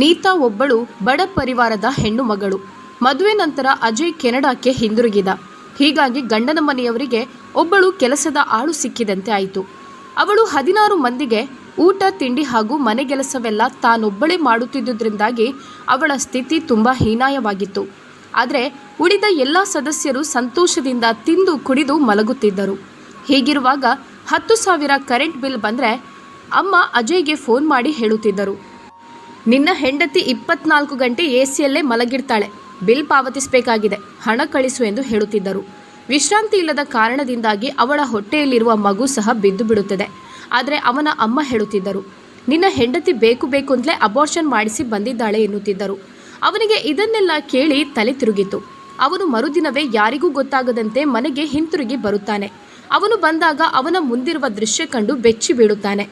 ನೀತಾ ಒಬ್ಬಳು ಬಡ ಪರಿವಾರದ ಹೆಣ್ಣು ಮಗಳು. ಮದುವೆ ನಂತರ ಅಜಯ್ ಕೆನಡಾಕ್ಕೆ ಹಿಂದಿರುಗಿದ. ಹೀಗಾಗಿ ಗಂಡನ ಮನೆಯವರಿಗೆ ಒಬ್ಬಳು ಕೆಲಸದ ಆಳು ಸಿಕ್ಕಿದಂತೆ ಆಯಿತು. ಅವಳು ಹದಿನಾರು ಮಂದಿಗೆ ಊಟ, ತಿಂಡಿ ಹಾಗೂ ಮನೆಗೆಲಸವೆಲ್ಲ ತಾನೊಬ್ಬಳೇ ಮಾಡುತ್ತಿದ್ದುದರಿಂದಾಗಿ ಅವಳ ಸ್ಥಿತಿ ತುಂಬ ಹೀನಾಯವಾಗಿತ್ತು. ಆದರೆ ಉಳಿದ ಎಲ್ಲ ಸದಸ್ಯರು ಸಂತೋಷದಿಂದ ತಿಂದು ಕುಡಿದು ಮಲಗುತ್ತಿದ್ದರು. ಹೀಗಿರುವಾಗ ಹತ್ತು ಸಾವಿರ ಕರೆಂಟ್ ಬಿಲ್ ಬಂದರೆ ಅಮ್ಮ ಅಜಯ್ಗೆ ಫೋನ್ ಮಾಡಿ ಹೇಳುತ್ತಿದ್ದರು. ನಿನ್ನ ಹೆಂಡತಿ ಇಪ್ಪತ್ನಾಲ್ಕು ಗಂಟೆ ಎಸಿಯಲ್ಲೇ ಸಿಯಲ್ಲೇ ಮಲಗಿರ್ತಾಳೆ. ಬಿಲ್ ಪಾವತಿಸಬೇಕಾಗಿದೆ. ಹಣ ಕಳಿಸು ಎಂದು ಹೇಳುತ್ತಿದ್ದರು. ವಿಶ್ರಾಂತಿ ಇಲ್ಲದ ಕಾರಣದಿಂದಾಗಿ ಅವಳ ಹೊಟ್ಟೆಯಲ್ಲಿರುವ ಮಗು ಸಹ ಬಿದ್ದು ಬಿಡುತ್ತದೆ. ಆದರೆ ಅವನ ಅಮ್ಮ ಹೇಳುತ್ತಿದ್ದರು, ನಿನ್ನ ಹೆಂಡತಿ ಬೇಕು ಬೇಕು ಅಂತಲೇ ಅಬಾರ್ಷನ್ ಮಾಡಿಸಿ ಬಂದಿದ್ದಾಳೆ ಎನ್ನುತ್ತಿದ್ದರು. ಅವನಿಗೆ ಇದನ್ನೆಲ್ಲ ಕೇಳಿ ತಲೆ ತಿರುಗಿತು. ಅವನು ಮರುದಿನವೇ ಯಾರಿಗೂ ಗೊತ್ತಾಗದಂತೆ ಮನೆಗೆ ಹಿಂತಿರುಗಿ ಬರುತ್ತಾನೆ. ಅವನು ಬಂದಾಗ ಅವನ ಮುಂದಿರುವ ದೃಶ್ಯ ಕಂಡು ಬೆಚ್ಚಿ ಬೀಳುತ್ತಾನೆ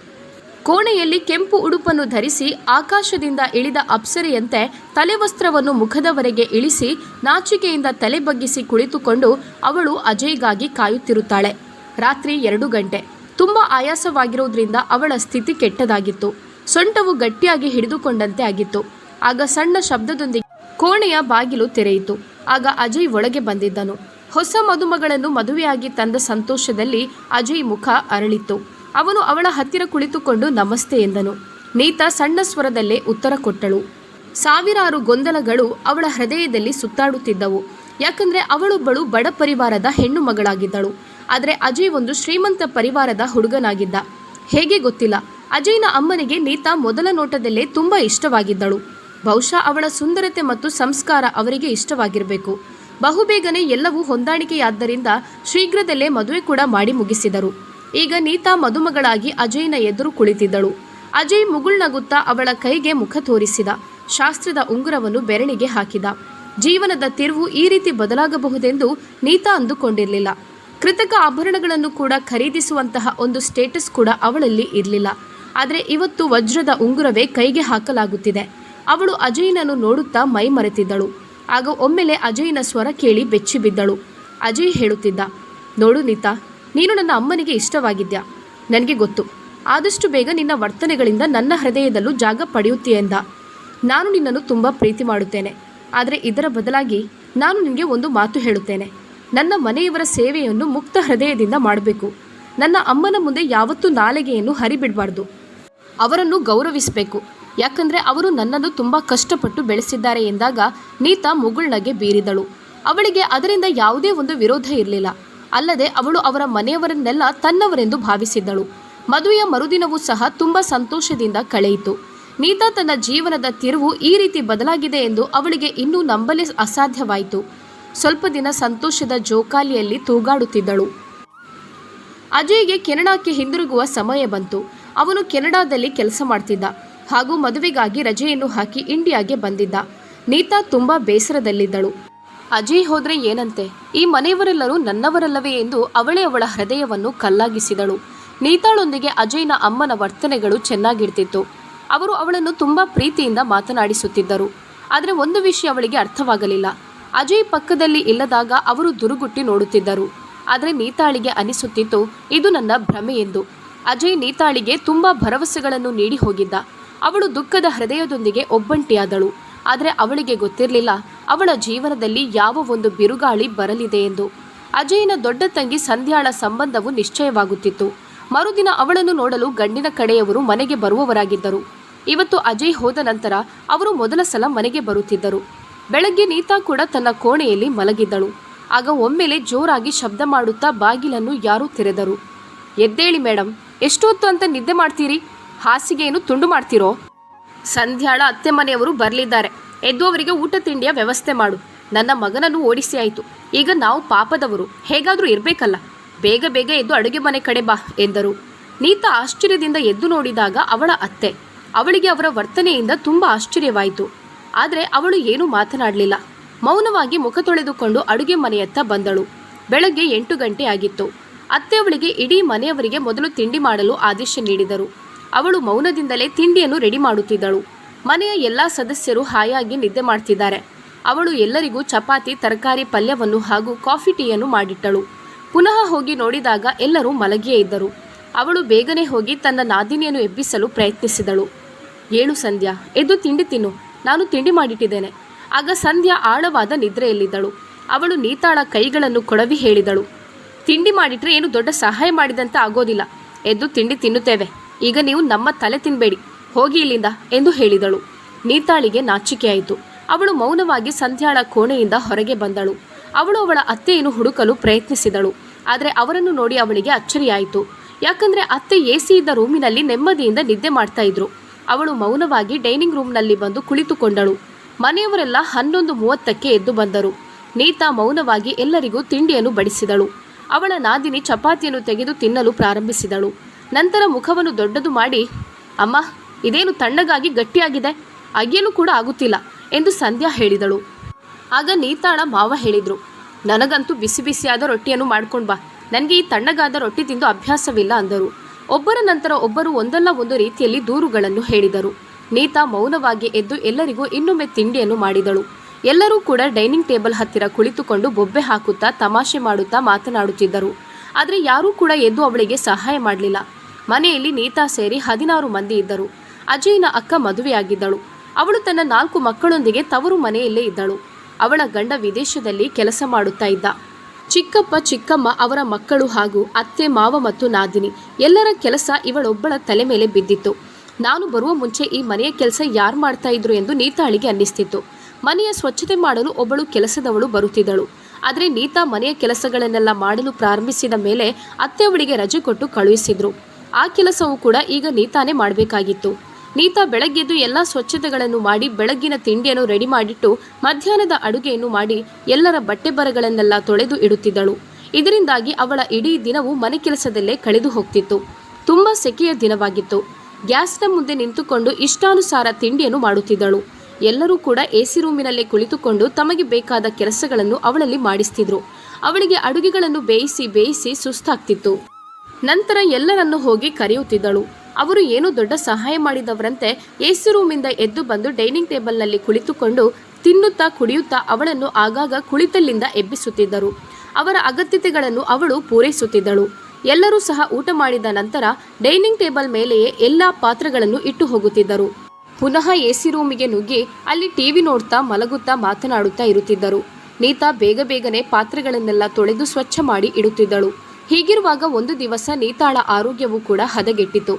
ಕೋಣೆಯಲ್ಲಿ ಕೆಂಪು ಉಡುಪನ್ನು ಧರಿಸಿ ಆಕಾಶದಿಂದ ಇಳಿದ ಅಪ್ಸರೆಯಂತೆ ತಲೆವಸ್ತ್ರವನ್ನು ಮುಖದವರೆಗೆ ಇಳಿಸಿ ನಾಚಿಕೆಯಿಂದ ತಲೆ ಬಗ್ಗಿಸಿ ಕುಳಿತುಕೊಂಡು ಅವಳು ಅಜಯ್ಗಾಗಿ ಕಾಯುತ್ತಿರುತ್ತಾಳೆ. ರಾತ್ರಿ ಎರಡು ಗಂಟೆ. ತುಂಬ ಆಯಾಸವಾಗಿರುವುದರಿಂದ ಅವಳ ಸ್ಥಿತಿ ಕೆಟ್ಟದಾಗಿತ್ತು. ಸೊಂಟವು ಗಟ್ಟಿಯಾಗಿ ಹಿಡಿದುಕೊಂಡಂತೆ ಆಗಿತ್ತು. ಆಗ ಸಣ್ಣ ಶಬ್ದದೊಂದಿಗೆ ಕೋಣೆಯ ಬಾಗಿಲು ತೆರೆಯಿತು. ಆಗ ಅಜಯ್ ಒಳಗೆ ಬಂದಿದ್ದನು. ಹೊಸ ಮದುಮಗಳನ್ನು ಮದುವೆಯಾಗಿ ತಂದ ಸಂತೋಷದಲ್ಲಿ ಅಜಯ್ ಮುಖ ಅರಳಿತ್ತು. ಅವನು ಅವಳ ಹತ್ತಿರ ಕುಳಿತುಕೊಂಡು, ನಮಸ್ತೆ ಎಂದನು. ನೀತಾ ಸಣ್ಣ ಸ್ವರದಲ್ಲೇ ಉತ್ತರ ಕೊಟ್ಟಳು. ಸಾವಿರಾರು ಗೊಂದಲಗಳು ಅವಳ ಹೃದಯದಲ್ಲಿ ಸುತ್ತಾಡುತ್ತಿದ್ದವು. ಯಾಕಂದ್ರೆ ಅವಳೊಬ್ಬಳು ಬಡ ಪರಿವಾರದ ಹೆಣ್ಣು ಮಗಳಾಗಿದ್ದಳು. ಆದರೆ ಅಜಯ್ ಒಂದು ಶ್ರೀಮಂತ ಪರಿವಾರದ ಹುಡುಗನಾಗಿದ್ದ. ಹೇಗೆ ಗೊತ್ತಿಲ್ಲ. ಅಜಯ್ನ ಅಮ್ಮನಿಗೆ ನೀತಾ ಮೊದಲ ನೋಟದಲ್ಲೇ ತುಂಬ ಇಷ್ಟವಾಗಿದ್ದಳು. ಬಹುಶಃ ಅವಳ ಸುಂದರತೆ ಮತ್ತು ಸಂಸ್ಕಾರ ಅವರಿಗೆ ಇಷ್ಟವಾಗಿರಬೇಕು. ಬಹುಬೇಗನೆ ಎಲ್ಲವೂ ಹೊಂದಾಣಿಕೆಯಾದ್ದರಿಂದ ಶೀಘ್ರದಲ್ಲೇ ಮದುವೆ ಕೂಡ ಮಾಡಿ ಮುಗಿಸಿದರು. ಈಗ ನೀತಾ ಮದುಮಗಳಾಗಿ ಅಜಯ್ನ ಎದುರು ಕುಳಿತಿದ್ದಳು. ಅಜಯ್ ಮುಗುಳ್ನಗುತ್ತಾ ಅವಳ ಕೈಗೆ ಮುಖ ತೋರಿಸಿದ. ಶಾಸ್ತ್ರದ ಉಂಗುರವನ್ನು ಬೆರಳಿಗೆ ಹಾಕಿದ. ಜೀವನದ ತಿರುವು ಈ ರೀತಿ ಬದಲಾಗಬಹುದೆಂದು ನೀತಾ ಅಂದುಕೊಂಡಿರಲಿಲ್ಲ. ಕೃತಕ ಆಭರಣಗಳನ್ನು ಕೂಡ ಖರೀದಿಸುವಂತಹ ಒಂದು ಸ್ಟೇಟಸ್ ಕೂಡ ಅವಳಲ್ಲಿ ಇರಲಿಲ್ಲ. ಆದರೆ ಇವತ್ತು ವಜ್ರದ ಉಂಗುರವೇ ಕೈಗೆ ಹಾಕಲಾಗುತ್ತಿದೆ. ಅವಳು ಅಜಯ್ನನ್ನು ನೋಡುತ್ತಾ ಮೈ ಮರೆತಿದ್ದಳು. ಆಗ ಒಮ್ಮೆಲೆ ಅಜಯ್ನ ಸ್ವರ ಕೇಳಿ ಬೆಚ್ಚಿಬಿದ್ದಳು. ಅಜಯ್ ಹೇಳುತ್ತಿದ್ದ, ನೋಡು ನೀತಾ ನೀನು ನನ್ನ ಅಮ್ಮನಿಗೆ ಇಷ್ಟವಾಗಿದ್ಯಾ? ನನಗೆ ಗೊತ್ತು. ಆದಷ್ಟು ಬೇಗ ನಿನ್ನ ವರ್ತನೆಗಳಿಂದ ನನ್ನ ಹೃದಯದಲ್ಲೂ ಜಾಗ ಪಡೆಯುತ್ತೀಯೆಂದ ನಾನು ನಿನ್ನನ್ನು ತುಂಬ ಪ್ರೀತಿ ಮಾಡುತ್ತೇನೆ. ಆದರೆ ಇದರ ಬದಲಾಗಿ ನಾನು ನಿನಗೆ ಒಂದು ಮಾತು ಹೇಳುತ್ತೇನೆ. ನನ್ನ ಮನೆಯವರ ಸೇವೆಯನ್ನು ಮುಕ್ತ ಹೃದಯದಿಂದ ಮಾಡಬೇಕು. ನನ್ನ ಅಮ್ಮನ ಮುಂದೆ ಯಾವತ್ತೂ ನಾಲಿಗೆಯನ್ನು ಹರಿಬಿಡಬಾರ್ದು. ಅವರನ್ನು ಗೌರವಿಸಬೇಕು. ಯಾಕಂದರೆ ಅವರು ನನ್ನನ್ನು ತುಂಬ ಕಷ್ಟಪಟ್ಟು ಬೆಳೆಸಿದ್ದಾರೆ ಎಂದಾಗ ನೀತಾ ಮುಗುಳ್ನಗೆ ಬೀರಿದಳು. ಅವಳಿಗೆ ಅದರಿಂದ ಯಾವುದೇ ಒಂದು ವಿರೋಧ ಇರಲಿಲ್ಲ. ಅಲ್ಲದೆ ಅವಳು ಅವರ ಮನೆಯವರನ್ನೆಲ್ಲ ತನ್ನವರೆಂದು ಭಾವಿಸಿದ್ದಳು. ಮದುವೆಯ ಮರುದಿನವೂ ಸಹ ತುಂಬ ಸಂತೋಷದಿಂದ ಕಳೆಯಿತು. ನೀತಾ ತನ್ನ ಜೀವನದ ತಿರುವು ಈ ರೀತಿ ಬದಲಾಗಿದೆ ಎಂದು ಅವಳಿಗೆ ಇನ್ನೂ ನಂಬಲೇ ಅಸಾಧ್ಯವಾಯಿತು. ಸ್ವಲ್ಪ ದಿನ ಸಂತೋಷದ ಜೋಕಾಲಿಯಲ್ಲಿ ತೂಗಾಡುತ್ತಿದ್ದಳು. ಅಜಯ್ಗೆ ಕೆನಡಾಕ್ಕೆ ಹಿಂದಿರುಗುವ ಸಮಯ ಬಂತು. ಅವನು ಕೆನಡಾದಲ್ಲಿ ಕೆಲಸ ಮಾಡ್ತಿದ್ದ. ಹಾಗೂ ಮದುವೆಗಾಗಿ ರಜೆಯನ್ನು ಹಾಕಿ ಇಂಡಿಯಾಗೆ ಬಂದಿದ್ದ. ನೀತಾ ತುಂಬಾ ಬೇಸರದಲ್ಲಿದ್ದಳು. ಅಜಯ್ ಹೋದ್ರೆ ಏನಂತೆ? ಈ ಮನೆಯವರೆಲ್ಲರೂ ನನ್ನವರಲ್ಲವೇ ಎಂದು ಅವಳೇ ಅವಳ ಹೃದಯವನ್ನು ಕಲ್ಲಾಗಿಸಿದಳು. ನೀತಾಳೊಂದಿಗೆ ಅಜಯ್ನ ಅಮ್ಮನ ವರ್ತನೆಗಳು ಚೆನ್ನಾಗಿರ್ತಿತ್ತು. ಅವರು ಅವಳನ್ನು ತುಂಬಾ ಪ್ರೀತಿಯಿಂದ ಮಾತನಾಡಿಸುತ್ತಿದ್ದರು. ಆದರೆ ಒಂದು ವಿಷಯ ಅವಳಿಗೆ ಅರ್ಥವಾಗಲಿಲ್ಲ. ಅಜಯ್ ಪಕ್ಕದಲ್ಲಿ ಇಲ್ಲದಾಗ ಅವರು ದುರುಗುಟ್ಟಿ ನೋಡುತ್ತಿದ್ದರು. ಆದರೆ ನೀತಾಳಿಗೆ ಅನಿಸುತ್ತಿತ್ತು, ಇದು ನನ್ನ ಭ್ರಮೆ ಎಂದು. ಅಜಯ್ ನೀತಾಳಿಗೆ ತುಂಬಾ ಭರವಸೆಗಳನ್ನು ನೀಡಿ ಹೋಗಿದ್ದ. ಅವಳು ದುಃಖದ ಹೃದಯದೊಂದಿಗೆ ಒಬ್ಬಂಟಿಯಾದಳು. ಆದರೆ ಅವಳಿಗೆ ಗೊತ್ತಿರಲಿಲ್ಲ. ಅವಳ ಜೀವನದಲ್ಲಿ ಯಾವ ಒಂದು ಬಿರುಗಾಳಿ ಬರಲಿದೆ ಎಂದು. ಅಜಯ್ನ ದೊಡ್ಡ ತಂಗಿ ಸಂಧ್ಯಾಳ ಸಂಬಂಧವು ನಿಶ್ಚಯವಾಗುತ್ತಿತ್ತು. ಮರುದಿನ ಅವಳನ್ನು ನೋಡಲು ಗಂಡಿನ ಕಡೆಯವರು ಮನೆಗೆ ಬರುವವರಾಗಿದ್ದರು. ಇವತ್ತು ಅಜಯ್ ಹೋದ ನಂತರ ಅವರು ಮೊದಲ ಸಲ ಮನೆಗೆ ಬರುತ್ತಿದ್ದರು. ಬೆಳಗ್ಗೆ ನೀತಾ ಕೂಡ ತನ್ನ ಕೋಣೆಯಲ್ಲಿ ಮಲಗಿದ್ದಳು. ಆಗ ಒಮ್ಮೆಲೆ ಜೋರಾಗಿ ಶಬ್ದ ಮಾಡುತ್ತಾ ಬಾಗಿಲನ್ನು ಯಾರೂ ತೆರೆದರು. ಎದ್ದೇಳಿ ಮೇಡಮ್ ಎಷ್ಟೊತ್ತು ಅಂತ ನಿದ್ದೆ ಮಾಡ್ತೀರಿ? ಹಾಸಿಗೆಯನ್ನು ತುಂಡು ಮಾಡ್ತೀರೋ? ಸಂಧ್ಯಾಳ ಅತ್ತೆ ಮನೆಯವರು ಬರಲಿದ್ದಾರೆ. ಎದ್ದು ಅವರಿಗೆ ಊಟ ತಿಂಡಿಯ ವ್ಯವಸ್ಥೆ ಮಾಡು. ನನ್ನ ಮಗನನ್ನು ಓಡಿಸಿ ಆಯಿತು. ಈಗ ನಾವು ಪಾಪದವರು. ಹೇಗಾದರೂ ಇರಬೇಕಲ್ಲ. ಬೇಗ ಬೇಗ ಎದ್ದು ಅಡುಗೆ ಮನೆ ಕಡೆ ಬಾ, ಎಂದರು. ನೀತಾ ಆಶ್ಚರ್ಯದಿಂದ ಎದ್ದು ನೋಡಿದಾಗ ಅವಳ ಅತ್ತೆ. ಅವಳಿಗೆ ಅವರ ವರ್ತನೆಯಿಂದ ತುಂಬ ಆಶ್ಚರ್ಯವಾಯಿತು. ಆದರೆ ಅವಳು ಏನೂ ಮಾತನಾಡಲಿಲ್ಲ. ಮೌನವಾಗಿ ಮುಖ ತೊಳೆದುಕೊಂಡು ಅಡುಗೆ ಮನೆಯತ್ತ ಬಂದಳು. ಬೆಳಗ್ಗೆ ಎಂಟು ಗಂಟೆ ಆಗಿತ್ತು. ಅತ್ತೆ ಅವಳಿಗೆ ಇಡೀ ಮನೆಯವರಿಗೆ ಮೊದಲು ತಿಂಡಿ ಮಾಡಲು ಆದೇಶ ನೀಡಿದರು. ಅವಳು ಮೌನದಿಂದಲೇ ತಿಂಡಿಯನ್ನು ರೆಡಿ ಮಾಡುತ್ತಿದ್ದಳು. ಮನೆಯ ಎಲ್ಲ ಸದಸ್ಯರು ಹಾಯಾಗಿ ನಿದ್ದೆ ಮಾಡ್ತಿದ್ದಾರೆ. ಅವಳು ಎಲ್ಲರಿಗೂ ಚಪಾತಿ, ತರಕಾರಿ, ಪಲ್ಯವನ್ನು ಹಾಗೂ ಕಾಫಿ ಟೀಯನ್ನು ಮಾಡಿಟ್ಟಳು. ಪುನಃ ಹೋಗಿ ನೋಡಿದಾಗ ಎಲ್ಲರೂ ಮಲಗಿಯೇ ಇದ್ದರು. ಅವಳು ಬೇಗನೆ ಹೋಗಿ ತನ್ನ ನಾದಿನಿಯನ್ನು ಎಬ್ಬಿಸಲು ಪ್ರಯತ್ನಿಸಿದಳು. ಏಳು ಸಂಧ್ಯಾ, ಎದ್ದು ತಿಂಡಿ ತಿನ್ನು. ನಾನು ತಿಂಡಿ ಮಾಡಿಟ್ಟಿದ್ದೇನೆ. ಆಗ ಸಂಧ್ಯಾ ಆಳವಾದ ನಿದ್ರೆಯಲ್ಲಿದ್ದಳು. ಅವಳು ನೀತಾಳ ಕೈಗಳನ್ನು ಕೊಡವಿ ಹೇಳಿದಳು. ತಿಂಡಿ ಮಾಡಿಟ್ರೆ ಏನು ದೊಡ್ಡ ಸಹಾಯ ಮಾಡಿದಂತೆ ಆಗೋದಿಲ್ಲ. ಎದ್ದು ತಿಂಡಿ ತಿನ್ನುತ್ತೇವೆ. ಈಗ ನೀವು ನಮ್ಮ ತಲೆ ತಿನ್ಬೇಡಿ, ಹೋಗಿ ಇಲ್ಲಿಂದ ಎಂದು ಹೇಳಿದಳು. ನೀತಾಳಿಗೆ ನಾಚಿಕೆಯಾಯಿತು. ಅವಳು ಮೌನವಾಗಿ ಸಂಧ್ಯಾಳ ಕೋಣೆಯಿಂದ ಹೊರಗೆ ಬಂದಳು. ಅವಳು ಅವಳ ಅತ್ತೆಯನ್ನು ಹುಡುಕಲು ಪ್ರಯತ್ನಿಸಿದಳು. ಆದರೆ ಅವರನ್ನು ನೋಡಿ ಅವಳಿಗೆ ಅಚ್ಚರಿಯಾಯಿತು. ಯಾಕಂದ್ರೆ ಅತ್ತೆ ಎ ಸಿ ಇದ್ದ ರೂಮಿನಲ್ಲಿ ನೆಮ್ಮದಿಯಿಂದ ನಿದ್ದೆ ಮಾಡ್ತಾ ಇದ್ರು. ಅವಳು ಮೌನವಾಗಿ ಡೈನಿಂಗ್ ರೂಮ್ನಲ್ಲಿ ಬಂದು ಕುಳಿತುಕೊಂಡಳು. ಮನೆಯವರೆಲ್ಲ ಹನ್ನೊಂದು ಮೂವತ್ತಕ್ಕೆ ಎದ್ದು ಬಂದರು. ನೀತಾ ಮೌನವಾಗಿ ಎಲ್ಲರಿಗೂ ತಿಂಡಿಯನ್ನು ಬಡಿಸಿದಳು. ಅವಳ ನಾದಿನಿ ಚಪಾತಿಯನ್ನು ತೆಗೆದು ತಿನ್ನಲು ಪ್ರಾರಂಭಿಸಿದಳು. ನಂತರ ಮುಖವನ್ನು ದೊಡ್ಡದು ಮಾಡಿ, ಅಮ್ಮ, ಇದೇನು ತಣ್ಣಗಾಗಿ ಗಟ್ಟಿಯಾಗಿದೆ ಅಗಿಯಲು ಕೂಡ ಆಗುತ್ತಿಲ್ಲ ಎಂದು ಸಂಧ್ಯಾ ಹೇಳಿದಳು. ಆಗ ನೀತಾಳ ಮಾವ ಹೇಳಿದ್ರು, ನನಗಂತೂ ಬಿಸಿ ಬಿಸಿಯಾದ ರೊಟ್ಟಿಯನ್ನು ಮಾಡ್ಕೊಂಡು ಬಾ, ನನಗೆ ಈ ತಣ್ಣಗಾದ ರೊಟ್ಟಿ ತಿಂದು ಅಭ್ಯಾಸವಿಲ್ಲ ಅಂದರು. ಒಬ್ಬರ ನಂತರ ಒಬ್ಬರು ಒಂದಲ್ಲ ಒಂದು ರೀತಿಯಲ್ಲಿ ದೂರುಗಳನ್ನು ಹೇಳಿದರು. ನೀತಾ ಮೌನವಾಗಿ ಎದ್ದು ಎಲ್ಲರಿಗೂ ಇನ್ನೊಮ್ಮೆ ತಿಂಡಿಯನ್ನು ಮಾಡಿದಳು. ಎಲ್ಲರೂ ಕೂಡ ಡೈನಿಂಗ್ ಟೇಬಲ್ ಹತ್ತಿರ ಕುಳಿತುಕೊಂಡು ಬೊಬ್ಬೆ ಹಾಕುತ್ತಾ ತಮಾಷೆ ಮಾಡುತ್ತಾ ಮಾತನಾಡುತ್ತಿದ್ದರು. ಆದರೆ ಯಾರೂ ಕೂಡ ಎದ್ದು ಅವಳಿಗೆ ಸಹಾಯ ಮಾಡಲಿಲ್ಲ. ಮನೆಯಲ್ಲಿ ನೀತಾ ಸೇರಿ ಹದಿನಾರು ಮಂದಿ ಇದ್ದರು. ಅಜಯ್ನ ಅಕ್ಕ ಮದುವೆಯಾಗಿದ್ದಳು. ಅವಳು ತನ್ನ ನಾಲ್ಕು ಮಕ್ಕಳೊಂದಿಗೆ ತವರು ಮನೆಯಲ್ಲೇ ಇದ್ದಳು. ಅವಳ ಗಂಡ ವಿದೇಶದಲ್ಲಿ ಕೆಲಸ ಮಾಡುತ್ತಾ ಇದ್ದ. ಚಿಕ್ಕಪ್ಪ, ಚಿಕ್ಕಮ್ಮ ಅವರ ಮಕ್ಕಳು ಹಾಗೂ ಅತ್ತೆ, ಮಾವ ಮತ್ತು ನಾದಿನಿ ಎಲ್ಲರ ಕೆಲಸ ಇವಳೊಬ್ಬಳ ತಲೆ ಮೇಲೆ ಬಿದ್ದಿತ್ತು. ನಾನು ಬರುವ ಮುಂಚೆ ಈ ಮನೆಯ ಕೆಲಸ ಯಾರು ಮಾಡ್ತಾ ಇದ್ರು ಎಂದು ನೀತಾಳಿಗೆ ಅನ್ನಿಸ್ತಿತ್ತು. ಮನೆಯ ಸ್ವಚ್ಛತೆ ಮಾಡಲು ಒಬ್ಬಳು ಕೆಲಸದವಳು ಬರುತ್ತಿದ್ದಳು. ಆದರೆ ನೀತಾ ಮನೆಯ ಕೆಲಸಗಳನ್ನೆಲ್ಲ ಮಾಡಲು ಪ್ರಾರಂಭಿಸಿದ ಮೇಲೆ ಅತ್ತೆ ಅವಳಿಗೆ ರಜೆ ಕೊಟ್ಟು ಕಳುಹಿಸಿದ್ರು. ಆ ಕೆಲಸವೂ ಕೂಡ ಈಗ ನೀತಾನೇ ಮಾಡಬೇಕಾಗಿತ್ತು. ನೀತಾ ಬೆಳಗ್ಗೆದ್ದು ಎಲ್ಲ ಸ್ವಚ್ಛತೆಗಳನ್ನು ಮಾಡಿ ಬೆಳಗ್ಗಿನ ತಿಂಡಿಯನ್ನು ರೆಡಿ ಮಾಡಿಟ್ಟು ಮಧ್ಯಾಹ್ನದ ಅಡುಗೆಯನ್ನು ಮಾಡಿ ಎಲ್ಲರ ಬಟ್ಟೆ ಬರಗಳನ್ನೆಲ್ಲ ತೊಳೆದು ಇಡುತ್ತಿದ್ದಳು. ಇದರಿಂದಾಗಿ ಅವಳ ಇಡೀ ದಿನವು ಮನೆ ಕೆಲಸದಲ್ಲೇ ಕಳೆದು ಹೋಗ್ತಿತ್ತು. ತುಂಬ ಸೆಕೆಯ ದಿನವಾಗಿತ್ತು. ಗ್ಯಾಸ್ನ ಮುಂದೆ ನಿಂತುಕೊಂಡು ಇಷ್ಟಾನುಸಾರ ತಿಂಡಿಯನ್ನು ಮಾಡುತ್ತಿದ್ದಳು. ಎಲ್ಲರೂ ಕೂಡ ಎ ಸಿ ರೂಮಿನಲ್ಲೇ ಕುಳಿತುಕೊಂಡು ತಮಗೆ ಬೇಕಾದ ಕೆಲಸಗಳನ್ನು ಅವಳಲ್ಲಿ ಮಾಡಿಸ್ತಿದ್ರು. ಅವಳಿಗೆ ಅಡುಗೆಗಳನ್ನು ಬೇಯಿಸಿ ಬೇಯಿಸಿ ಸುಸ್ತಾಗ್ತಿತ್ತು. ನಂತರ ಎಲ್ಲರನ್ನು ಹೋಗಿ ಕರೆಯುತ್ತಿದ್ದಳು. ಅವರು ಏನು ದೊಡ್ಡ ಸಹಾಯ ಮಾಡಿದವರಂತೆ ಎಸಿ ರೂಮಿಂದ ಎದ್ದು ಬಂದು ಡೈನಿಂಗ್ ಟೇಬಲ್ನಲ್ಲಿ ಕುಳಿತುಕೊಂಡು ತಿನ್ನುತ್ತಾ ಕುಡಿಯುತ್ತಾ ಅವಳನ್ನು ಆಗಾಗ ಕುಳಿತಲ್ಲಿಂದ ಎಬ್ಬಿಸುತ್ತಿದ್ದರು. ಅವರ ಅಗತ್ಯತೆಗಳನ್ನು ಅವಳು ಪೂರೈಸುತ್ತಿದ್ದಳು. ಎಲ್ಲರೂ ಸಹ ಊಟ ಮಾಡಿದ ನಂತರ ಡೈನಿಂಗ್ ಟೇಬಲ್ ಮೇಲೆಯೇ ಎಲ್ಲ ಪಾತ್ರಗಳನ್ನು ಇಟ್ಟು ಹೋಗುತ್ತಿದ್ದರು. ಪುನಃ ಎಸಿ ರೂಮಿಗೆ ನುಗ್ಗಿ ಅಲ್ಲಿ ಟಿವಿ ನೋಡ್ತಾ ಮಲಗುತ್ತಾ ಮಾತನಾಡುತ್ತಾ ಇರುತ್ತಿದ್ದರು. ನೀತಾ ಬೇಗ ಬೇಗನೆ ಪಾತ್ರೆಗಳನ್ನೆಲ್ಲ ತೊಳೆದು ಸ್ವಚ್ಛ ಮಾಡಿ ಇಡುತ್ತಿದ್ದಳು. ಹೀಗಿರುವಾಗ ಒಂದು ದಿವಸ ನೀತಾಳ ಆರೋಗ್ಯವು ಕೂಡ ಹದಗೆಟ್ಟಿತು.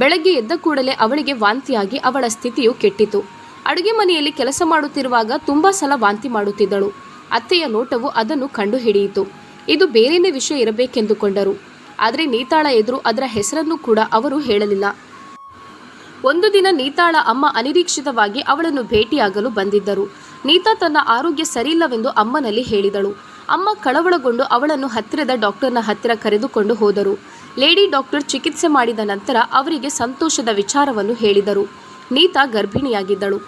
ಬೆಳಗ್ಗೆ ಎದ್ದ ಕೂಡಲೇ ಅವಳಿಗೆ ವಾಂತಿಯಾಗಿ ಅವಳ ಸ್ಥಿತಿಯು ಕೆಟ್ಟಿತು. ಅಡುಗೆ ಮನೆಯಲ್ಲಿ ಕೆಲಸ ಮಾಡುತ್ತಿರುವಾಗ ತುಂಬಾ ಸಲ ವಾಂತಿ ಮಾಡುತ್ತಿದ್ದಳು. ಅತ್ತೆಯ ನೋಟವು ಅದನ್ನು ಕಂಡು ಹಿಡಿಯಿತು ಇದು ಬೇರೇನೇ ವಿಷಯ ಇರಬೇಕೆಂದುಕೊಂಡರು. ಆದರೆ ನೀತಾಳ ಎದುರು ಅದರ ಹೆಸರನ್ನು ಕೂಡ ಅವರು ಹೇಳಲಿಲ್ಲ. ಒಂದು ದಿನ ನೀತಾಳ ಅಮ್ಮ ಅನಿರೀಕ್ಷಿತವಾಗಿ ಅವಳನ್ನು ಭೇಟಿಯಾಗಲು ಬಂದಿದ್ದರು. ನೀತಾ ತನ್ನ ಆರೋಗ್ಯ ಸರಿಯಿಲ್ಲವೆಂದು ಅಮ್ಮನಲ್ಲಿ ಹೇಳಿದಳು. ಅಮ್ಮ ಕಳವಳಗೊಂಡು ಅವಳನ್ನು ಹತ್ತಿರದ ಡಾಕ್ಟರ್ನ ಹತ್ತಿರ ಕರೆದುಕೊಂಡು ಹೋದರು. ಲೇಡಿ ಡಾಕ್ಟರ್ ಚಿಕಿತ್ಸೆ ಮಾಡಿದ ನಂತರ ಅವರಿಗೆ ಸಂತೋಷದ ವಿಚಾರವನ್ನು ಹೇಳಿದರು. ನೀತಾ ಗರ್ಭಿಣಿಯಾಗಿದ್ದಳು.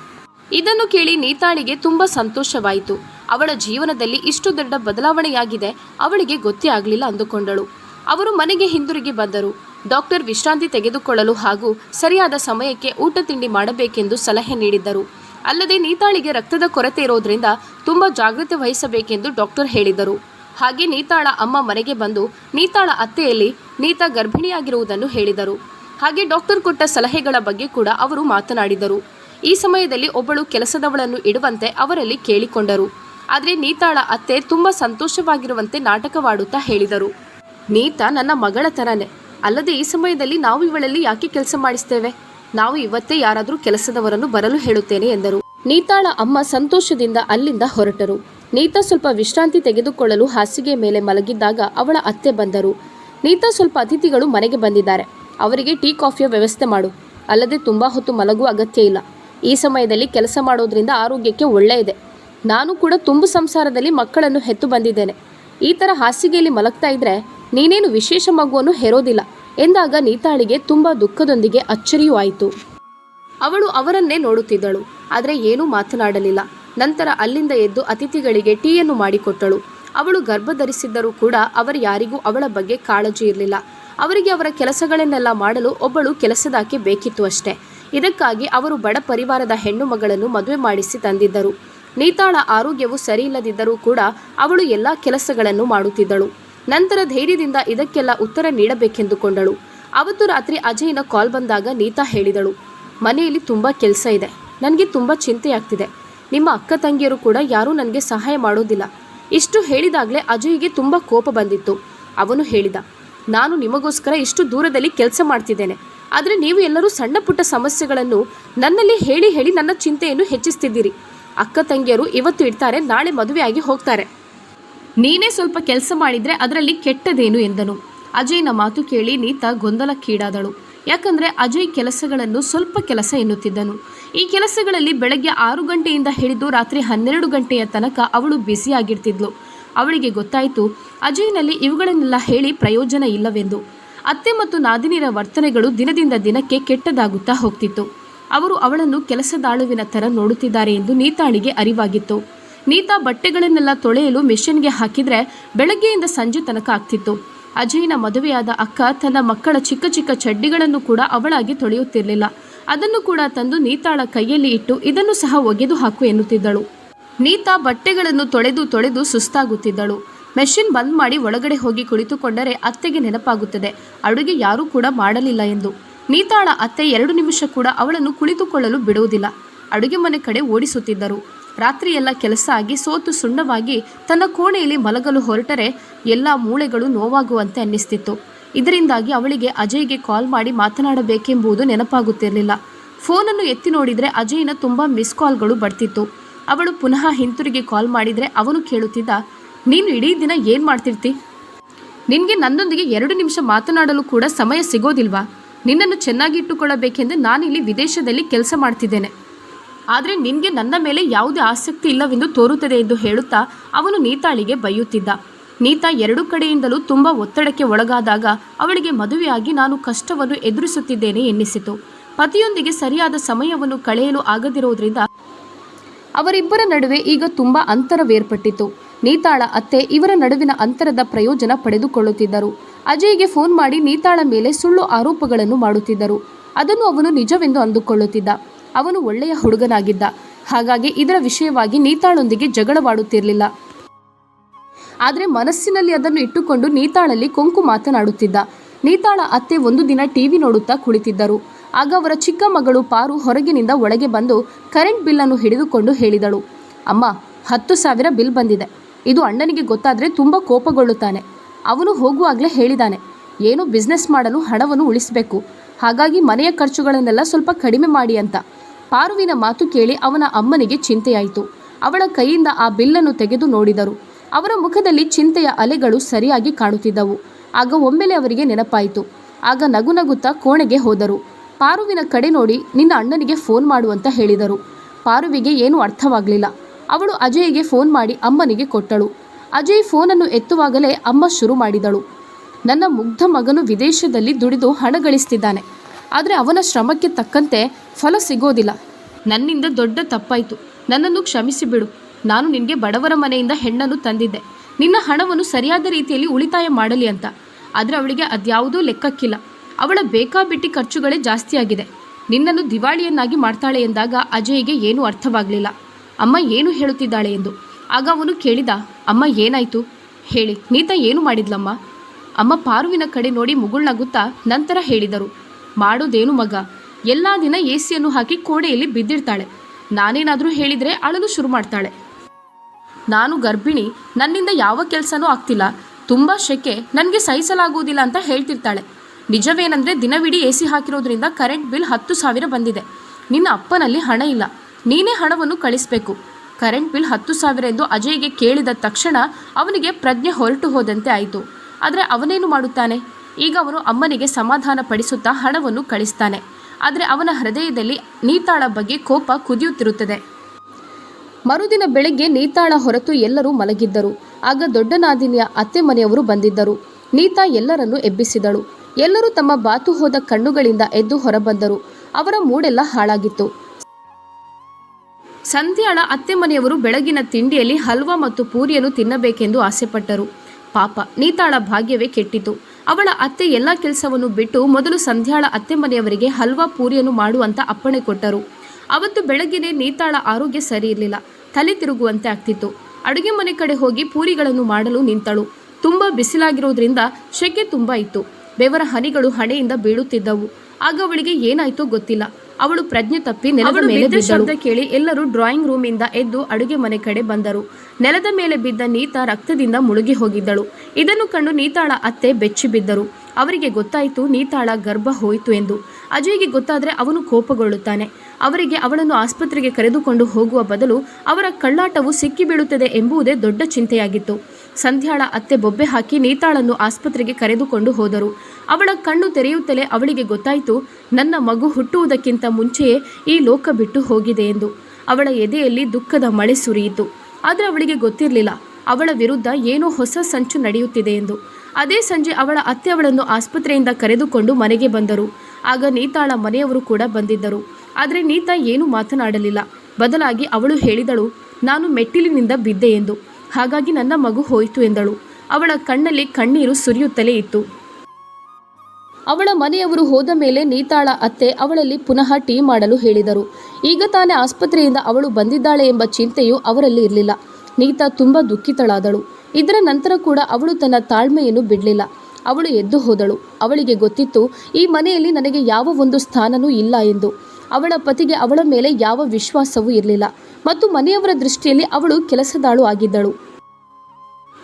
ಇದನ್ನು ಕೇಳಿ ನೀತಾಳಿಗೆ ತುಂಬ ಸಂತೋಷವಾಯಿತು. ಅವಳ ಜೀವನದಲ್ಲಿ ಇಷ್ಟು ದೊಡ್ಡ ಬದಲಾವಣೆಯಾಗಿದೆ, ಅವಳಿಗೆ ಗೊತ್ತೇ ಆಗಲಿಲ್ಲ ಅಂದುಕೊಂಡಳು. ಅವರು ಮನೆಗೆ ಹಿಂದಿರುಗಿ ಬಂದರು. ಡಾಕ್ಟರ್ ವಿಶ್ರಾಂತಿ ತೆಗೆದುಕೊಳ್ಳಲು ಹಾಗೂ ಸರಿಯಾದ ಸಮಯಕ್ಕೆ ಊಟ ತಿಂಡಿ ಮಾಡಬೇಕೆಂದು ಸಲಹೆ ನೀಡಿದ್ದರು. ಅಲ್ಲದೆ ನೀತಾಳಿಗೆ ರಕ್ತದ ಕೊರತೆ ಇರೋದ್ರಿಂದ ತುಂಬ ಜಾಗ್ರತೆ ವಹಿಸಬೇಕೆಂದು ಡಾಕ್ಟರ್ ಹೇಳಿದರು. ಹಾಗೆ ನೀತಾಳ ಅಮ್ಮ ಮನೆಗೆ ಬಂದು ನೀತಾಳ ಅತ್ತೆಯಲ್ಲಿ ನೀತಾ ಗರ್ಭಿಣಿಯಾಗಿರುವುದನ್ನು ಹೇಳಿದರು. ಹಾಗೆ ಡಾಕ್ಟರ್ ಕೊಟ್ಟ ಸಲಹೆಗಳ ಬಗ್ಗೆ ಕೂಡ ಅವರು ಮಾತನಾಡಿದರು. ಈ ಸಮಯದಲ್ಲಿ ಒಬ್ಬಳು ಕೆಲಸದವಳನ್ನು ಇಡುವಂತೆ ಅವರಲ್ಲಿ ಕೇಳಿಕೊಂಡರು. ಆದರೆ ನೀತಾಳ ಅತ್ತೆ ತುಂಬ ಸಂತೋಷವಾಗಿರುವಂತೆ ನಾಟಕವಾಡುತ್ತಾ ಹೇಳಿದರು. ನೀತಾ ನನ್ನ ಮಗಳ ಥರನೇ ಅಲ್ಲದೆ ಈ ಸಮಯದಲ್ಲಿ ನಾವು ಇವಳಲ್ಲಿ ಯಾಕೆ ಕೆಲಸ ಮಾಡಿಸ್ತೇವೆ? ನಾವು ಇವತ್ತೇ ಯಾರಾದರೂ ಕೆಲಸದವರನ್ನು ಬರಲು ಹೇಳುತ್ತೇನೆ ಎಂದರು. ನೀತಾಳ ಅಮ್ಮ ಸಂತೋಷದಿಂದ ಅಲ್ಲಿಂದ ಹೊರಟರು. ನೀತಾ ಸ್ವಲ್ಪ ವಿಶ್ರಾಂತಿ ತೆಗೆದುಕೊಳ್ಳಲು ಹಾಸಿಗೆ ಮೇಲೆ ಮಲಗಿದ್ದಾಗ ಅವಳ ಅತ್ತೆ ಬಂದರು. ನೀತಾ ಸ್ವಲ್ಪ ಅತಿಥಿಗಳು ಮನೆಗೆ ಬಂದಿದ್ದಾರೆ. ಅವರಿಗೆ ಟೀ ಕಾಫಿಯ ವ್ಯವಸ್ಥೆ ಮಾಡು. ಅಲ್ಲದೆ ತುಂಬ ಹೊತ್ತು ಮಲಗುವ ಅಗತ್ಯ ಇಲ್ಲ. ಈ ಸಮಯದಲ್ಲಿ ಕೆಲಸ ಮಾಡೋದ್ರಿಂದ ಆರೋಗ್ಯಕ್ಕೆ ಒಳ್ಳೆಯದೆ. ನಾನು ಕೂಡ ತುಂಬು ಸಂಸಾರದಲ್ಲಿ ಮಕ್ಕಳನ್ನು ಹೆತ್ತು ಬಂದಿದ್ದೇನೆ. ಈ ಥರ ಹಾಸಿಗೆಯಲ್ಲಿ ಮಲಗ್ತಾ ಇದ್ರೆ ನೀನೇನು ವಿಶೇಷ ಮಗುವನ್ನು ಹೆರೋದಿಲ್ಲ. ಎಂದಾಗ ನೀತಾಳಿಗೆ ತುಂಬ ದುಃಖದೊಂದಿಗೆ ಅಚ್ಚರಿಯೂ ಅವಳು ಅವರನ್ನೇ ನೋಡುತ್ತಿದ್ದಳು, ಆದರೆ ಏನೂ ಮಾತನಾಡಲಿಲ್ಲ. ನಂತರ ಅಲ್ಲಿಂದ ಎದ್ದು ಅತಿಥಿಗಳಿಗೆ ಟೀಯನ್ನು ಮಾಡಿಕೊಟ್ಟಳು. ಅವಳು ಗರ್ಭ ಧರಿಸಿದ್ದರೂ ಕೂಡ ಅವರು ಯಾರಿಗೂ ಅವಳ ಬಗ್ಗೆ ಕಾಳಜಿ ಇರಲಿಲ್ಲ. ಅವರಿಗೆ ಅವರ ಕೆಲಸಗಳನ್ನೆಲ್ಲ ಮಾಡಲು ಒಬ್ಬಳು ಕೆಲಸದಾಕೆ ಬೇಕಿತ್ತು ಅಷ್ಟೇ. ಇದಕ್ಕಾಗಿ ಅವರು ಬಡ ಪರಿವಾರದ ಹೆಣ್ಣು ಮಗಳನ್ನು ಮದುವೆ ಮಾಡಿಸಿ ತಂದಿದ್ದರು. ನೀತಾಳ ಆರೋಗ್ಯವು ಸರಿಯಿಲ್ಲದಿದ್ದರೂ ಕೂಡ ಅವಳು ಎಲ್ಲ ಕೆಲಸಗಳನ್ನು ಮಾಡುತ್ತಿದ್ದಳು. ನಂತರ ಧೈರ್ಯದಿಂದ ಇದಕ್ಕೆಲ್ಲ ಉತ್ತರ ನೀಡಬೇಕೆಂದುಕೊಂಡಳು. ಅವತ್ತು ರಾತ್ರಿ ಅಜಯ್ನ ಕಾಲ್ ಬಂದಾಗ ನೀತಾ ಹೇಳಿದಳು, ಮನೆಯಲ್ಲಿ ತುಂಬ ಕೆಲಸ ಇದೆ. ನನಗೆ ತುಂಬ ಚಿಂತೆ ಆಗ್ತಿದೆ ನಿಮ್ಮ ಅಕ್ಕ ತಂಗಿಯರು ಕೂಡ ಯಾರೂ ನನಗೆ ಸಹಾಯ ಮಾಡೋದಿಲ್ಲ. ಇಷ್ಟು ಹೇಳಿದಾಗಲೇ ಅಜಯ್ಗೆ ತುಂಬ ಕೋಪ ಬಂದಿತ್ತು. ಅವನು ಹೇಳಿದ, ನಾನು ನಿಮಗೋಸ್ಕರ ಇಷ್ಟು ದೂರದಲ್ಲಿ ಕೆಲಸ ಮಾಡ್ತಿದ್ದೇನೆ. ಆದರೆ ನೀವು ಎಲ್ಲರೂ ಸಣ್ಣ ಪುಟ್ಟ ಸಮಸ್ಯೆಗಳನ್ನು ನನ್ನಲ್ಲಿ ಹೇಳಿ ಹೇಳಿ ನನ್ನ ಚಿಂತೆಯನ್ನು ಹೆಚ್ಚಿಸ್ತಿದ್ದೀರಿ. ಅಕ್ಕ ತಂಗಿಯರು ಇವತ್ತು ಇಡ್ತಾರೆ ನಾಳೆ ಮದುವೆಯಾಗಿ ಹೋಗ್ತಾರೆ. ನೀನೇ ಸ್ವಲ್ಪ ಕೆಲಸ ಮಾಡಿದ್ರೆ ಅದರಲ್ಲಿ ಕೆಟ್ಟದೇನು ಎಂದನು. ಅಜಯ್ನ ಮಾತು ಕೇಳಿ ನೀತಾ ಗೊಂದಲಕ್ಕೀಡಾದಳು. ಯಾಕಂದರೆ ಅಜಯ್ ಕೆಲಸಗಳನ್ನು ಸ್ವಲ್ಪ ಕೆಲಸ ಎನ್ನುತ್ತಿದ್ದನು. ಈ ಕೆಲಸಗಳಲ್ಲಿ ಬೆಳಗ್ಗೆ ಆರು ಗಂಟೆಯಿಂದ ಹಿಡಿದು ರಾತ್ರಿ ಹನ್ನೆರಡು ಗಂಟೆಯ ತನಕ ಅವಳು ಬ್ಯುಸಿಯಾಗಿರ್ತಿದ್ಲು ಅವಳಿಗೆ ಗೊತ್ತಾಯಿತು, ಅಜಯ್ನಲ್ಲಿ ಇವುಗಳನ್ನೆಲ್ಲ ಹೇಳಿ ಪ್ರಯೋಜನ ಇಲ್ಲವೆಂದು. ಅತ್ತೆ ಮತ್ತು ನಾದಿನಿಯರ ವರ್ತನೆಗಳು ದಿನದಿಂದ ದಿನಕ್ಕೆ ಕೆಟ್ಟದಾಗುತ್ತಾ ಹೋಗ್ತಿತ್ತು. ಅವರು ಅವಳನ್ನು ಕೆಲಸದಾಳುವಿನ ಥರ ನೋಡುತ್ತಿದ್ದಾರೆ ಎಂದು ನೀತಾಳಿಗೆ ಅರಿವಾಗಿತ್ತು. ನೀತಾ ಬಟ್ಟೆಗಳನ್ನೆಲ್ಲ ತೊಳೆಯಲು ಮೆಷಿನ್ಗೆ ಹಾಕಿದ್ರೆ ಬೆಳಗ್ಗೆಯಿಂದ ಸಂಜೆ ತನಕ ಆಗ್ತಿತ್ತು. ಅಜಯ್ನ ಮದುವೆಯಾದ ಅಕ್ಕ ತನ್ನ ಮಕ್ಕಳ ಚಿಕ್ಕ ಚಿಕ್ಕ ಚಡ್ಡಿಗಳನ್ನು ಕೂಡ ಅವಳಾಗಿ ತೊಳೆಯುತ್ತಿರಲಿಲ್ಲ. ಅದನ್ನು ಕೂಡ ತಂದು ನೀತಾಳ ಕೈಯಲ್ಲಿ ಇಟ್ಟು ಇದನ್ನು ಸಹ ಒಗೆದು ಹಾಕು ಎನ್ನುತ್ತಿದ್ದಳು. ನೀತಾ ಬಟ್ಟೆಗಳನ್ನು ತೊಳೆದು ತೊಳೆದು ಸುಸ್ತಾಗುತ್ತಿದ್ದಳು. ಮೆಷಿನ್ ಬಂದ್ ಮಾಡಿ ಒಳಗಡೆ ಹೋಗಿ ಕುಳಿತುಕೊಂಡರೆ ಅತ್ತೆಗೆ ನೆನಪಾಗುತ್ತದೆ. ಅಡುಗೆ ಯಾರೂ ಕೂಡ ಮಾಡಲಿಲ್ಲ ಎಂದು. ನೀತಾಳ ಅತ್ತೆ ಎರಡು ನಿಮಿಷ ಕೂಡ ಅವಳನ್ನು ಕುಳಿತುಕೊಳ್ಳಲು ಬಿಡುವುದಿಲ್ಲ. ಅಡುಗೆ ಮನೆ ಕಡೆ ಓಡಿಸುತ್ತಿದ್ದರು. ರಾತ್ರಿಯೆಲ್ಲ ಕೆಲಸ ಆಗಿ ಸೋತು ಸುಣ್ಣವಾಗಿ ತನ್ನ ಕೋಣೆಯಲ್ಲಿ ಮಲಗಲು ಹೊರಟರೆ ಎಲ್ಲ ಮೂಳೆಗಳು ನೋವಾಗುವಂತೆ ಅನ್ನಿಸ್ತಿತ್ತು. ಇದರಿಂದಾಗಿ ಅವಳಿಗೆ ಅಜಯ್ಗೆ ಕಾಲ್ ಮಾಡಿ ಮಾತನಾಡಬೇಕೆಂಬುದು ನೆನಪಾಗುತ್ತಿರಲಿಲ್ಲ. ಫೋನನ್ನು ಎತ್ತಿ ನೋಡಿದರೆ ಅಜಯ್ನ ತುಂಬ ಮಿಸ್ ಕಾಲ್ಗಳು ಬರ್ತಿತ್ತು. ಅವಳು ಪುನಃ ಹಿಂತಿರುಗಿ ಕಾಲ್ ಮಾಡಿದರೆ ಅವನು ಕೇಳುತ್ತಿದ್ದ, ನೀನು ಇಡೀ ದಿನ ಏನು ಮಾಡ್ತಿರ್ತಿ? ನಿನಗೆ ನನ್ನೊಂದಿಗೆ ಎರಡು ನಿಮಿಷ ಮಾತನಾಡಲು ಕೂಡ ಸಮಯ ಸಿಗೋದಿಲ್ವಾ? ನಿನ್ನನ್ನು ಚೆನ್ನಾಗಿ ಇಟ್ಟುಕೊಳ್ಳಬೇಕೆಂದು ನಾನಿಲ್ಲಿ ವಿದೇಶದಲ್ಲಿ ಕೆಲಸ ಮಾಡ್ತಿದ್ದೇನೆ. ಆದರೆ ನಿನಗೆ ನನ್ನ ಮೇಲೆ ಯಾವುದೇ ಆಸಕ್ತಿ ಇಲ್ಲವೆಂದು ತೋರುತ್ತದೆ ಎಂದು ಹೇಳುತ್ತಾ ಅವನು ನೀತಾಳಿಗೆ ಬೈಯುತ್ತಿದ್ದ. ನೀತಾ ಎರಡು ಕಡೆಯಿಂದಲೂ ತುಂಬ ಒತ್ತಡಕ್ಕೆ ಒಳಗಾದಾಗ ಅವಳಿಗೆ ಮದುವೆಯಾಗಿ ನಾನು ಕಷ್ಟವನ್ನು ಎದುರಿಸುತ್ತಿದ್ದೇನೆ ಎನ್ನಿಸಿತು. ಪತಿಯೊಂದಿಗೆ ಸರಿಯಾದ ಸಮಯವನ್ನು ಕಳೆಯಲು ಆಗದಿರುವುದರಿಂದ ಅವರಿಬ್ಬರ ನಡುವೆ ಈಗ ತುಂಬ ಅಂತರವೇರ್ಪಟ್ಟಿತು ನೀತಾಳ ಅತ್ತೆ ಇವರ ನಡುವಿನ ಅಂತರದ ಪ್ರಯೋಜನ ಪಡೆದುಕೊಳ್ಳುತ್ತಿದ್ದರು. ಅಜಯ್ಗೆ ಫೋನ್ ಮಾಡಿ ನೀತಾಳ ಮೇಲೆ ಸುಳ್ಳು ಆರೋಪಗಳನ್ನು ಮಾಡುತ್ತಿದ್ದರು. ಅದನ್ನು ಅವನು ನಿಜವೆಂದು ಅಂದುಕೊಳ್ಳುತ್ತಿದ್ದ. ಅವನು ಒಳ್ಳೆಯ ಹುಡುಗನಾಗಿದ್ದ. ಹಾಗಾಗಿ ಇದರ ವಿಷಯವಾಗಿ ನೀತಾಳೊಂದಿಗೆ ಜಗಳವಾಡುತ್ತಿರಲಿಲ್ಲ. ಆದರೆ ಮನಸ್ಸಿನಲ್ಲಿ ಅದನ್ನು ಇಟ್ಟುಕೊಂಡು ನೀತಾಳಲ್ಲಿ ಕೊಂಕು ಮಾತನಾಡುತ್ತಿದ್ದ. ನೀತಾಳ ಅತ್ತೆ ಒಂದು ದಿನ ಟಿವಿ ನೋಡುತ್ತಾ ಕುಳಿತಿದ್ದರು. ಆಗ ಅವರ ಚಿಕ್ಕ ಮಗಳು ಪಾರು ಹೊರಗಿನಿಂದ ಒಳಗೆ ಬಂದು ಕರೆಂಟ್ ಬಿಲ್ಲನ್ನು ಹಿಡಿದುಕೊಂಡು ಹೇಳಿದಳು. ಅಮ್ಮ, ಹತ್ತು ಸಾವಿರ ಬಿಲ್ ಬಂದಿದೆ. ಇದು ಅಣ್ಣನಿಗೆ ಗೊತ್ತಾದರೆ ತುಂಬ ಕೋಪಗೊಳ್ಳುತ್ತಾನೆ. ಅವನು ಹೋಗುವಾಗಲೇ ಹೇಳಿದಾನೆ. ಏನು ಬಿಸ್ನೆಸ್ ಮಾಡಲು ಹಣವನ್ನು ಉಳಿಸಬೇಕು. ಹಾಗಾಗಿ ಮನೆಯ ಖರ್ಚುಗಳನ್ನೆಲ್ಲ ಸ್ವಲ್ಪ ಕಡಿಮೆ ಮಾಡಿ ಅಂತ. ಪಾರುವಿನ ಮಾತು ಕೇಳಿ ಅವನ ಅಮ್ಮನಿಗೆ ಚಿಂತೆಯಾಯಿತು. ಅವಳ ಕೈಯಿಂದ ಆ ಬಿಲ್ಲನ್ನು ತೆಗೆದು ನೋಡಿದರು. ಅವರ ಮುಖದಲ್ಲಿ ಚಿಂತೆಯ ಅಲೆಗಳು ಸರಿಯಾಗಿ ಕಾಣುತ್ತಿದ್ದವು. ಆಗ ಒಮ್ಮೆಲೆ ಅವರಿಗೆ ನೆನಪಾಯಿತು. ಆಗ ನಗು ನಗುತ್ತಾ ಕೋಣೆಗೆ ಹೋದರು. ಪಾರುವಿನ ಕಡೆ ನೋಡಿ ನಿನ್ನ ಅಣ್ಣನಿಗೆ ಫೋನ್ ಮಾಡು ಅಂತ ಹೇಳಿದರು. ಪಾರುವಿಗೆ ಏನೂ ಅರ್ಥವಾಗಲಿಲ್ಲ. ಅವಳು ಅಜಯ್ಗೆ ಫೋನ್ ಮಾಡಿ ಅಮ್ಮನಿಗೆ ಕೊಟ್ಟಳು. ಅಜಯ್ ಫೋನನ್ನು ಎತ್ತುವಾಗಲೇ ಅಮ್ಮ ಶುರು ಮಾಡಿದಳು. ನನ್ನ ಮುಗ್ಧ ಮಗನು ವಿದೇಶದಲ್ಲಿ ದುಡಿದು ಹಣ ಗಳಿಸ್ತಿದ್ದಾನೆ. ಆದರೆ ಅವನ ಶ್ರಮಕ್ಕೆ ತಕ್ಕಂತೆ ಫಲ ಸಿಗೋದಿಲ್ಲ. ನನ್ನಿಂದ ದೊಡ್ಡ ತಪ್ಪಾಯಿತು. ನನ್ನನ್ನು ಕ್ಷಮಿಸಿ ಬಿಡು. ನಾನು ನಿನಗೆ ಬಡವರ ಮನೆಯಿಂದ ಹೆಣ್ಣನ್ನು ತಂದಿದ್ದೆ. ನಿನ್ನ ಹಣವನ್ನು ಸರಿಯಾದ ರೀತಿಯಲ್ಲಿ ಉಳಿತಾಯ ಮಾಡಲಿ ಅಂತ. ಆದರೆ ಅವಳಿಗೆ ಅದ್ಯಾವುದೂ ಲೆಕ್ಕಕ್ಕಿಲ್ಲ. ಅವಳ ಬೇಕಾಬಿಟ್ಟಿ ಖರ್ಚುಗಳೇ ಜಾಸ್ತಿಯಾಗಿದೆ. ನಿನ್ನನ್ನು ದಿವಾಳಿಯನ್ನಾಗಿ ಮಾಡ್ತಾಳೆ ಎಂದಾಗ ಅಜಯ್ಗೆ ಏನೂ ಅರ್ಥವಾಗಲಿಲ್ಲ. ಅಮ್ಮ ಏನು ಹೇಳುತ್ತಿದ್ದಾಳೆ ಎಂದು. ಆಗ ಅವನು ಕೇಳಿದ, ಅಮ್ಮ ಏನಾಯಿತು? ಹೇಳಿ. ನೀತ ಏನು ಮಾಡಿದ್ಲಮ್ಮ? ಅಮ್ಮ ಪಾರುವಿನ ಕಡೆ ನೋಡಿ ಮುಗುಳ್ನಗುತ್ತಾ ನಂತರ ಹೇಳಿದರು, ಮಾಡೋದೇನು ಮಗ? ಎಲ್ಲ ದಿನ ಎ ಹಾಕಿ ಕೋಣೆಯಲ್ಲಿ ಬಿದ್ದಿರ್ತಾಳೆ. ನಾನೇನಾದರೂ ಹೇಳಿದರೆ ಅಳಲು ಶುರು ಮಾಡ್ತಾಳೆ. ನಾನು ಗರ್ಭಿಣಿ, ನನ್ನಿಂದ ಯಾವ ಕೆಲಸನೂ ಆಗ್ತಿಲ್ಲ. ತುಂಬ ಶೆಕೆ, ನನಗೆ ಸಹಿಸಲಾಗುವುದಿಲ್ಲ ಅಂತ ಹೇಳ್ತಿರ್ತಾಳೆ. ನಿಜವೇನೆಂದರೆ ದಿನವಿಡೀ ಎ ಸಿ ಹಾಕಿರೋದ್ರಿಂದ ಕರೆಂಟ್ ಬಿಲ್ ಹತ್ತು ಸಾವಿರ ಬಂದಿದೆ. ನಿನ್ನ ಅಪ್ಪನಲ್ಲಿ ಹಣ ಇಲ್ಲ. ನೀನೇ ಹಣವನ್ನು ಕಳಿಸಬೇಕು. ಕರೆಂಟ್ ಬಿಲ್ ಹತ್ತು ಸಾವಿರ ಎಂದು ಅಜಯ್ಗೆ ಕೇಳಿದ ತಕ್ಷಣ ಅವನಿಗೆ ಪ್ರಜ್ಞೆ ಹೊರಟು ಹೋದಂತೆ ಆಯಿತು. ಆದರೆ ಅವನೇನು ಮಾಡುತ್ತಾನೆ? ಈಗ ಅವನು ಅಮ್ಮನಿಗೆ ಸಮಾಧಾನ ಪಡಿಸುತ್ತಾ ಹಣವನ್ನು ಕಳಿಸ್ತಾನೆ. ಆದರೆ ಅವನ ಹೃದಯದಲ್ಲಿ ನೀತಾಳ ಬಗ್ಗೆ ಕೋಪ ಕುದಿಯುತ್ತಿರುತ್ತದೆ. ಮರುದಿನ ಬೆಳಗ್ಗೆ ನೀತಾಳ ಹೊರತು ಎಲ್ಲರೂ ಮಲಗಿದ್ದರು. ಆಗ ದೊಡ್ಡನಾದಿನಿಯ ಅತ್ತೆ ಮನೆಯವರು ಬಂದಿದ್ದರು. ನೀತಾ ಎಲ್ಲರನ್ನು ಎಬ್ಬಿಸಿದಳು. ಎಲ್ಲರೂ ತಮ್ಮ ಬಾತು ಹೋದ ಕಣ್ಣುಗಳಿಂದ ಎದ್ದು ಹೊರಬಂದರು. ಅವರ ಮೂಡೆಲ್ಲ ಹಾಳಾಗಿತ್ತು. ಸಂಧ್ಯಾಳ ಅತ್ತೆ ಮನೆಯವರು ಬೆಳಗಿನ ತಿಂಡಿಯಲ್ಲಿ ಹಲ್ವಾ ಮತ್ತು ಪೂರಿಯನ್ನು ತಿನ್ನಬೇಕೆಂದು ಆಸೆಪಟ್ಟರು. ಪಾಪ, ನೀತಾಳ ಭಾಗ್ಯವೇ ಕೆಟ್ಟಿತು. ಅವಳ ಅತ್ತೆ ಎಲ್ಲ ಕೆಲಸವನ್ನು ಬಿಟ್ಟು ಮೊದಲು ಸಂಧ್ಯಾಳ ಅತ್ತೆ ಮನೆಯವರಿಗೆ ಹಲ್ವಾ ಪೂರಿಯನ್ನು ಮಾಡುವಂತ ಅಪ್ಪಣೆ ಕೊಟ್ಟರು. ಅವತ್ತು ಬೆಳಗ್ಗೆನೆ ನೀತಾಳ ಆರೋಗ್ಯ ಸರಿ ಇರಲಿಲ್ಲ. ತಲೆ ತಿರುಗುವಂತೆ ಆಗ್ತಿತ್ತು. ಅಡುಗೆ ಮನೆ ಕಡೆ ಹೋಗಿ ಪೂರಿಗಳನ್ನು ಮಾಡಲು ನಿಂತಳು. ತುಂಬ ಬಿಸಿಲಾಗಿರೋದ್ರಿಂದ ಶೆಕೆ ತುಂಬ ಇತ್ತು. ಬೆವರ ಹನಿಗಳು ಹಣೆಯಿಂದ ಬೀಳುತ್ತಿದ್ದವು. ಆಗ ಅವಳಿಗೆ ಏನಾಯ್ತೋ ಗೊತ್ತಿಲ್ಲ. ಅವಳು ಪ್ರಜ್ಞೆ ತಪ್ಪಿ ನೆಲದ ಮೇಲೆ ಶಬ್ದ ಕೇಳಿ ಎಲ್ಲರೂ ಡ್ರಾಯಿಂಗ್ ರೂಮಿಂದ ಎದ್ದು ಅಡುಗೆ ಮನೆ ಕಡೆ ಬಂದರು. ನೆಲದ ಮೇಲೆ ಬಿದ್ದ ನೀತಾ ರಕ್ತದಿಂದ ಮುಳುಗಿ ಹೋಗಿದ್ದಳು. ಇದನ್ನು ಕಂಡು ನೀತಾಳ ಅತ್ತೆ ಬೆಚ್ಚಿ ಬಿದ್ದರು. ಅವರಿಗೆ ಗೊತ್ತಾಯಿತು ನೀತಾಳ ಗರ್ಭ ಹೋಯಿತು ಎಂದು. ಅಜಯ್ಗೆ ಗೊತ್ತಾದರೆ ಅವನು ಕೋಪಗೊಳ್ಳುತ್ತಾನೆ. ಅವರಿಗೆ ಅವಳನ್ನು ಆಸ್ಪತ್ರೆಗೆ ಕರೆದುಕೊಂಡು ಹೋಗುವ ಬದಲು ಅವರ ಕಳ್ಳಾಟವು ಸಿಕ್ಕಿ ಬೀಳುತ್ತದೆ ಎಂಬುದೇ ದೊಡ್ಡ ಚಿಂತೆಯಾಗಿತ್ತು. ಸಂಧ್ಯಾಳ ಅತ್ತೆ ಬೊಬ್ಬೆ ಹಾಕಿ ನೀತಾಳನ್ನು ಆಸ್ಪತ್ರೆಗೆ ಕರೆದುಕೊಂಡು ಹೋದರು. ಅವಳ ಕಣ್ಣು ತೆರೆಯುತ್ತಲೇ ಅವಳಿಗೆ ಗೊತ್ತಾಯಿತು, ನನ್ನ ಮಗು ಹುಟ್ಟುವುದಕ್ಕಿಂತ ಮುಂಚೆಯೇ ಈ ಲೋಕ ಬಿಟ್ಟು ಹೋಗಿದೆ ಎಂದು. ಅವಳ ಎದೆಯಲ್ಲಿ ದುಃಖದ ಮಳೆ ಸುರಿಯಿತು. ಆದರೆ ಅವಳಿಗೆ ಗೊತ್ತಿರಲಿಲ್ಲ, ಅವಳ ವಿರುದ್ಧ ಏನೋ ಹೊಸ ಸಂಚು ನಡೆಯುತ್ತಿದೆ ಎಂದು. ಅದೇ ಸಂಜೆ ಅವಳ ಅತ್ತೆ ಅವಳನ್ನು ಆಸ್ಪತ್ರೆಯಿಂದ ಕರೆದುಕೊಂಡು ಮನೆಗೆ ಬಂದರು. ಆಗ ನೀತಾಳ ಮನೆಯವರು ಕೂಡ ಬಂದಿದ್ದರು. ಆದರೆ ನೀತಾ ಏನೂ ಮಾತನಾಡಲಿಲ್ಲ. ಬದಲಾಗಿ ಅವಳು ಹೇಳಿದಳು, ನಾನು ಮೆಟ್ಟಿಲಿನಿಂದ ಬಿದ್ದೆ ಎಂದು. ಹಾಗಾಗಿ ನನ್ನ ಮಗು ಹೋಯಿತು ಎಂದಳು. ಅವಳ ಕಣ್ಣಲ್ಲಿ ಕಣ್ಣೀರು ಸುರಿಯುತ್ತಲೇ ಇತ್ತು. ಅವಳ ಮನೆಯವರು ಹೋದ ಮೇಲೆ ನೀತಾಳ ಅತ್ತೆ ಅವಳಲ್ಲಿ ಪುನಃ ಟೀ ಮಾಡಲು ಹೇಳಿದರು. ಈಗ ತಾನೇ ಆಸ್ಪತ್ರೆಯಿಂದ ಅವಳು ಬಂದಿದ್ದಾಳೆ ಎಂಬ ಚಿಂತೆಯು ಅವರಲ್ಲಿ ಇರಲಿಲ್ಲ. ನೀತಾ ತುಂಬ ದುಃಖಿತಳಾದಳು. ಇದರ ನಂತರ ಕೂಡ ಅವಳು ತನ್ನ ತಾಳ್ಮೆಯನ್ನು ಬಿಡಲಿಲ್ಲ. ಅವಳು ಎದ್ದು ಹೋದಳು. ಅವಳಿಗೆ ಗೊತ್ತಿತ್ತು, ಈ ಮನೆಯಲ್ಲಿ ನನಗೆ ಯಾವ ಒಂದು ಸ್ಥಾನನೂ ಇಲ್ಲ ಎಂದು. ಅವಳ ಪತಿಗೆ ಅವಳ ಮೇಲೆ ಯಾವ ವಿಶ್ವಾಸವೂ ಇರಲಿಲ್ಲ. ಮತ್ತು ಮನೆಯವರ ದೃಷ್ಟಿಯಲ್ಲಿ ಅವಳು ಕೆಲಸದಾಳು ಆಗಿದ್ದಳು.